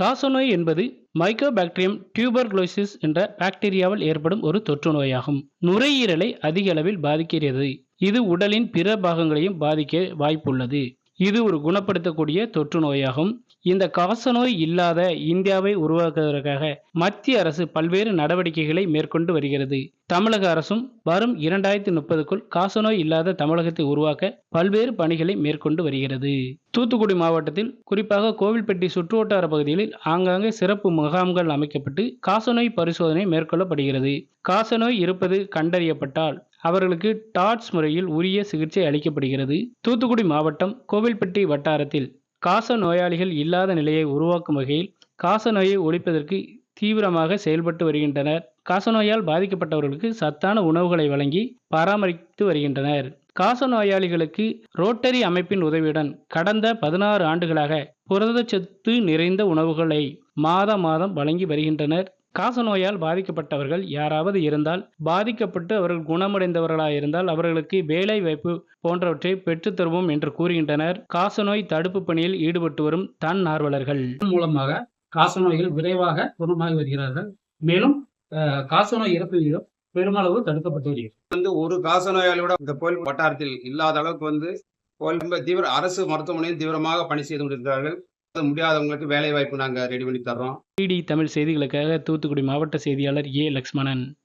காசநோய் என்பது Mycobacterium tuberculosis என்ற பாக்டீரியாவால் ஏற்படும் ஒரு தொற்று நோயாகும். நுரையீரலை அதிக அளவில் பாதிக்கிறது. இது உடலின் பிற பாகங்களையும் பாதிக்க வாய்ப்புள்ளது. இது ஒரு குணப்படுத்தக்கூடிய தொற்று நோயாகும். இந்த காசநோய் இல்லாத இந்தியாவை உருவாக்குவதற்காக மத்திய அரசு பல்வேறு நடவடிக்கைகளை மேற்கொண்டு வருகிறது. தமிழக அரசும் வரும் இரண்டாயிரத்தி முப்பதுக்குள் காசநோய் இல்லாத தமிழகத்தை உருவாக்க பல்வேறு பணிகளை மேற்கொண்டு வருகிறது. தூத்துக்குடி மாவட்டத்தில் குறிப்பாக கோவில்பட்டி சுற்றுவட்டார பகுதிகளில் ஆங்காங்கே சிறப்பு முகாம்கள் அமைக்கப்பட்டு காசநோய் பரிசோதனை மேற்கொள்ளப்படுகிறது. காசநோய் இருப்பது கண்டறியப்பட்டால் அவர்களுக்கு டாட்ஸ் முறையில் உரிய சிகிச்சை அளிக்கப்படுகிறது. தூத்துக்குடி மாவட்டம் கோவில்பட்டி வட்டாரத்தில் காச நோயாளிகள் இல்லாத நிலையை உருவாக்கும் வகையில் காச நோயை ஒழிப்பதற்கு தீவிரமாக செயல்பட்டு வருகின்றனர். காசநோயால் பாதிக்கப்பட்டவர்களுக்கு சத்தான உணவுகளை வழங்கி பராமரித்து வருகின்றனர். காச நோயாளிகளுக்கு ரோட்டரி அமைப்பின் உதவியுடன் கடந்த பதினாறு ஆண்டுகளாக புரதச்சத்து நிறைந்த உணவுகளை மாதம் மாதம் வழங்கி வருகின்றனர். காசநோயால் பாதிக்கப்பட்டவர்கள் யாராவது இருந்தால் பாதிக்கப்பட்டு அவர்கள் குணமடைந்தவர்களாக இருந்தால் அவர்களுக்கு வேலை வாய்ப்பு போன்றவற்றை பெற்றுத் தருவோம் என்று கூறுகின்றனர். காசநோய் தடுப்பு பணியில் ஈடுபட்டு வரும் தன்னார்வலர்கள் மூலமாக காசநோய்கள் விரைவாக குணமாகி வருகிறார்கள். மேலும் காசநோய் இறப்பு வீதம் பெருமளவு தடுக்கப்பட்டு வருகிறது. வந்து ஒரு காசநோயாளியோட இந்த கோயில் வட்டாரத்தில் இல்லாத அளவுக்கு வந்து தீவிர அரசு மருத்துவமனையில் தீவிரமாக பணி செய்து கொண்டிருக்கிறார்கள். அது முடியாதவங்களுக்கு வேலை வாய்ப்பு நாங்கள் ரெடி பண்ணி தர்றோம். டிடி தமிழ் செய்திகளுக்காக தூத்துக்குடி மாவட்ட செய்தியாளர் ஏ லக்ஷ்மணன்.